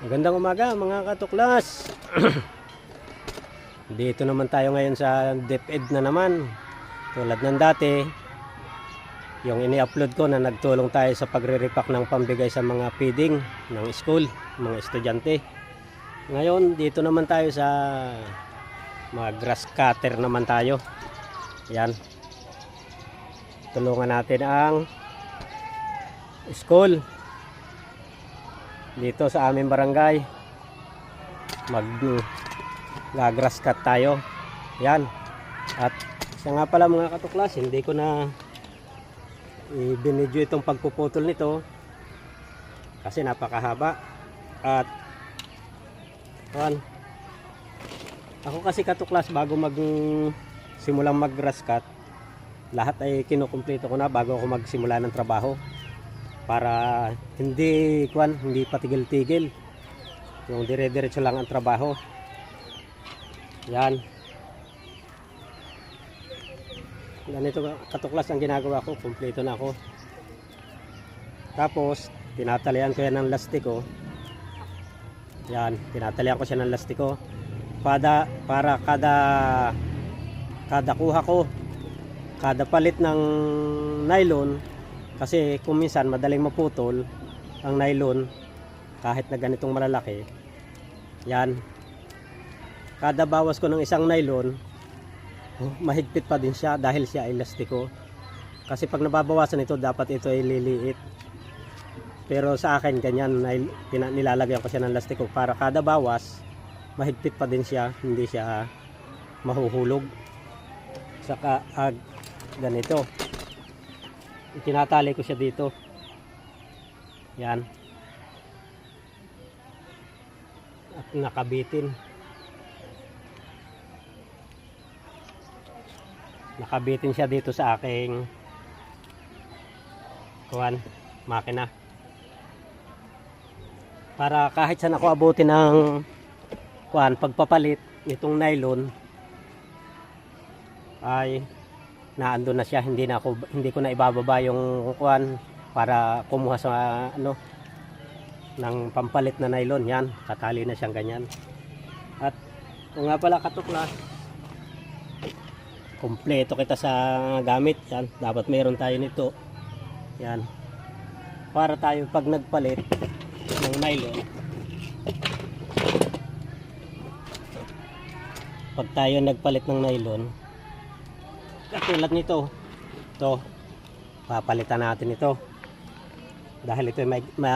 Magandang umaga mga katuklas. Dito naman tayo ngayon sa DepEd na naman. Tulad ng dati, yung ini-upload ko na nagtulong tayo sa pagre-repack ng pambigay sa mga feeding ng school, mga estudyante. Ngayon, dito naman tayo sa mga grass cutter naman tayo. Yan. Tulungan natin ang school dito sa aming barangay. Mag gagrass cut tayo. Yan. At isa nga pala mga katuklas hindi ko na ibinidyo itong pagpuputol nito. Kasi napakahaba. At yan ako kasi katuklas bago mag simulang mag grass cut lahat ay kinukumpleto ko na bago ako magsimula ng trabaho para hindi kwan hindi patigil-tigil. Yung dire-diretso lang ang trabaho. Yan. Ganito katuklas ang ginagawa ko. Kumpleto na ako. Tapos tinatalian ko yan ng lastiko. Yan tinatalian ko siya ng lastiko. Para para kada kada kuha ko kada palit ng nylon kasi kung minsan madaling maputol ang nylon kahit na ganitong malalaki. Yan. Kada bawas ko ng isang nylon, oh, mahigpit pa din siya dahil siya elastiko. Kasi pag nababawasan ito, dapat ito ay liliit. Pero sa akin, ganyan, nilalagyan ko siya ng lastiko para kada bawas, mahigpit pa din siya, hindi siya mahuhulog. Saka, ag, ganito itinatali ko siya dito. Yan. At nakabitin. Nakabitin siya dito sa aking kuwan makina. Para kahit saan ako abutin ng kuwan pagpapalit nitong nylon ay naandun na siya hindi na ako hindi ko na ibababa yung kuan para kumuha sa ano ng pampalit na nylon yan katali na siyang ganyan. At kung nga pala katuklas kompleto kita sa gamit yan dapat meron tayo nito yan. Para tayo pag nagpalit ng nylon pag tayo nagpalit ng nylon katulad nito ito papalitan natin ito. Dahil ito ay may, may